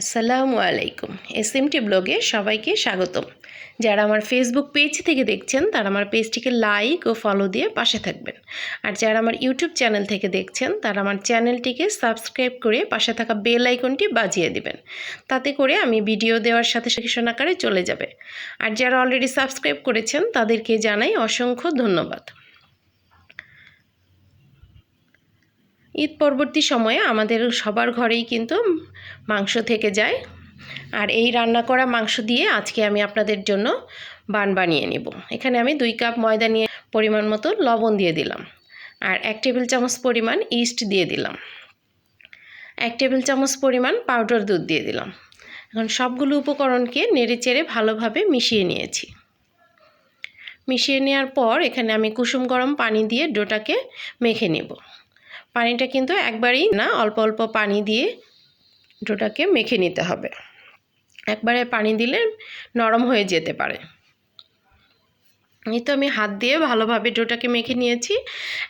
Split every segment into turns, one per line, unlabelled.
আসসালামু আলাইকুম। এসএমটি ব্লগে সবাইকে স্বাগতম। যারা আমার ফেসবুক পেজ থেকে দেখছেন, তারা আমার পেজটিকে লাইক ও ফলো দিয়ে পাশে থাকবেন। আর যারা আমার ইউটিউব চ্যানেল থেকে দেখছেন, তারা আমার চ্যানেলটিকে সাবস্ক্রাইব করে পাশে থাকা বেল আইকনটি বাজিয়ে দিবেন। তাতে করে আমি ভিডিও দেওয়ার সাথে সেকশন আকারে চলে যাবে। আর যারা অলরেডি সাবস্ক্রাইব করেছেন, তাদেরকে জানাই অসংখ্য ধন্যবাদ। ঈদ পরবর্তী সময়ে আমাদের সবার ঘরেই কিন্তু মাংস থেকে যায়। আর এই রান্না করা মাংস দিয়ে আজকে আমি আপনাদের জন্য বান বানিয়ে নেব। এখানে আমি দুই কাপ ময়দা নিয়ে পরিমাণ মতো লবণ দিয়ে দিলাম। আর এক টেবিল চামচ পরিমাণ ইস্ট দিয়ে দিলাম। এক টেবিল চামচ পরিমাণ পাউডার দুধ দিয়ে দিলাম। এখন সবগুলো উপকরণকে নেড়ে চেড়ে ভালোভাবে মিশিয়ে নিয়েছি। মিশিয়ে নেওয়ার পর এখানে আমি কুসুম গরম পানি দিয়ে ডোটাকে মেখে নেব। পানিটা কিন্তু একবারেই না, অল্প অল্প পানি দিয়ে ডোটাকে মেখে নিতে হবে। একবারে পানি দিলে নরম হয়ে যেতে পারে। এই তো আমি হাত দিয়ে ভালোভাবে ডোটাকে মেখে নিয়েছি।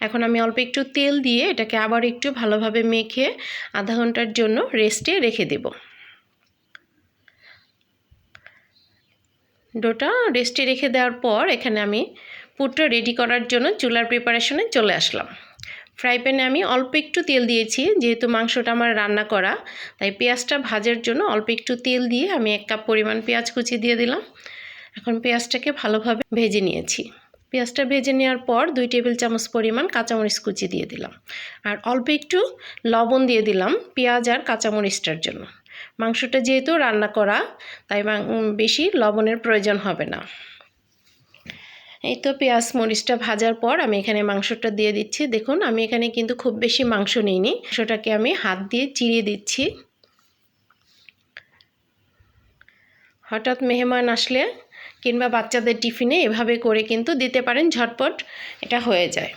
এখন আমি অল্প একটু তেল দিয়ে এটাকে আবার একটু ভালোভাবে মেখে আধা ঘণ্টার জন্য রেস্টে রেখে দেব। ডোটা রেস্টে রেখে দেওয়ার পর এখানে আমি পুরটা রেডি করার জন্য চুলার প্রিপারেশনে চলে আসলাম। ফ্রাই প্যানে আমি অল্প একটু তেল দিয়েছি, যেহেতু মাংসটা আমার রান্না করা। তাই পেঁয়াজটা ভাজার জন্য অল্প একটু তেল দিয়ে আমি এক কাপ পরিমাণ পেঁয়াজ কুচি দিয়ে দিলাম। এখন পেঁয়াজটাকে ভালোভাবে ভেজে নিয়েছি। পেঁয়াজটা ভেজে নেওয়ার পর দুই টেবিল চামচ পরিমাণ কাঁচামরিচ কুচি দিয়ে দিলাম। আর অল্প একটু লবণ দিয়ে দিলাম পেঁয়াজ আর কাঁচামরিচটার জন্য। মাংসটা যেহেতু রান্না করা, তাই বেশি লবণের প্রয়োজন হবে না। এই তো পেঁয়াজ মরিচটা ভাজার পর আমি এখানে মাংসটা দিয়ে দিচ্ছি। দেখুন, আমি এখানে কিন্তু খুব বেশি মাংস নিইনি। মাংসটাকে আমি হাত দিয়ে চিড়িয়ে দিচ্ছি। হঠাৎ মেহমান আসলে কিংবা বাচ্চাদের টিফিনে এভাবে করে কিন্তু দিতে পারেন, ঝটপট এটা হয়ে যায়।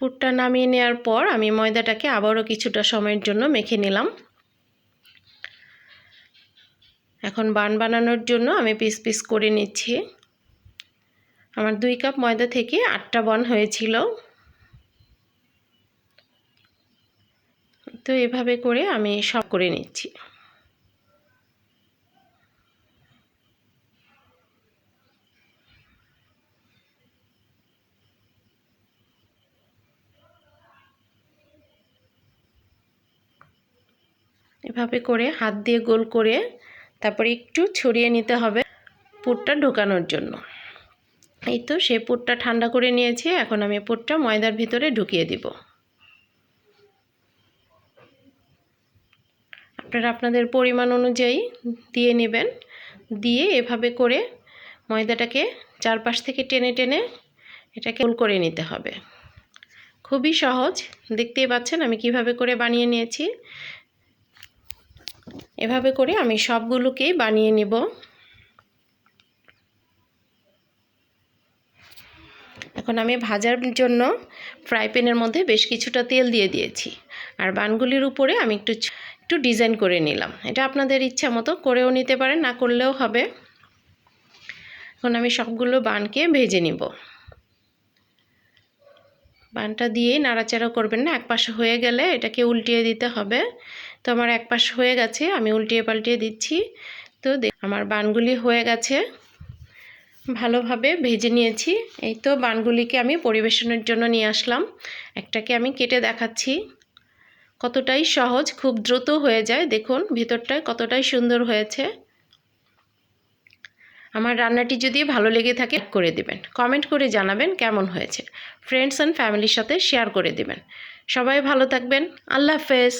পুরটা নামিয়ে নেওয়ার পর আমি ময়দাটাকে আবারও কিছুটা সময়ের জন্য মেখে নিলাম। এখন বান বানানোর জন্য আমি পিস পিস করে নিচ্ছি। আমার দুই কাপ ময়দা থেকে আটটা বন হয়েছিল। তো এভাবে করে আমি সব করে নিচ্ছি। এভাবে করে হাত দিয়ে গোল করে তারপরে একটু ছড়িয়ে নিতে হবে পুরটা ঢোকানোর জন্য। এই তো সে পুরটা ঠান্ডা করে নিয়েছি, এখন আমি পুরটা ময়দার ভিতরে ঢুকিয়ে দিব। আপনারা আপনাদের পরিমাণ অনুযায়ী দিয়ে নেবেন। দিয়ে এভাবে করে ময়দাটাকে চারপাশ থেকে টেনে টেনে এটাকে গোল করে নিতে হবে। খুবই সহজ, দেখতেই পাচ্ছেন আমি কীভাবে করে বানিয়ে নিয়েছি। এভাবে করে আমি সবগুলোকেই বানিয়ে নেব। এখন আমি ভাজার জন্য ফ্রাই প্যানের মধ্যে বেশ কিছুটা তেল দিয়ে দিয়েছি। আর বানগুলির উপরে আমি একটু একটু ডিজাইন করে নিলাম। এটা আপনাদের ইচ্ছা মতো করেও নিতে পারেন, না করলেও হবে। এখন আমি সবগুলো বানকে ভেজে নিব। বানটা দিয়ে নাড়াচাড়া করবেন না এক পাশে হয়ে গেলে এটাকে উল্টিয়ে দিতে হবে। তো আমার এক পাশ হয়ে গেছে, আমি উল্টিয়ে পাল্টিয়ে দিচ্ছি। তো আমার বানগুলি হয়ে গেছে। ভালোভাবে ভেজে নিয়েছি। এই তো বানগুলিকে আমি পরিবেশনের জন্য নিয়ে আসলাম। একটাকে আমি কেটে দেখাচ্ছি। কতটাই সহজ, খুব দ্রুত হয়ে যায়। দেখুন, ভিতরটায় কতটাই সুন্দর হয়েছে। আমার রান্নাটি যদি ভালো লেগে থাকে করে দিবেন। কমেন্ট করে জানাবেন কেমন হয়েছে। ফ্রেন্ডস অ্যান্ড ফ্যামিলির সাথে শেয়ার করে দিবেন। সবাই ভালো থাকবেন। আল্লাহ হাফেজ।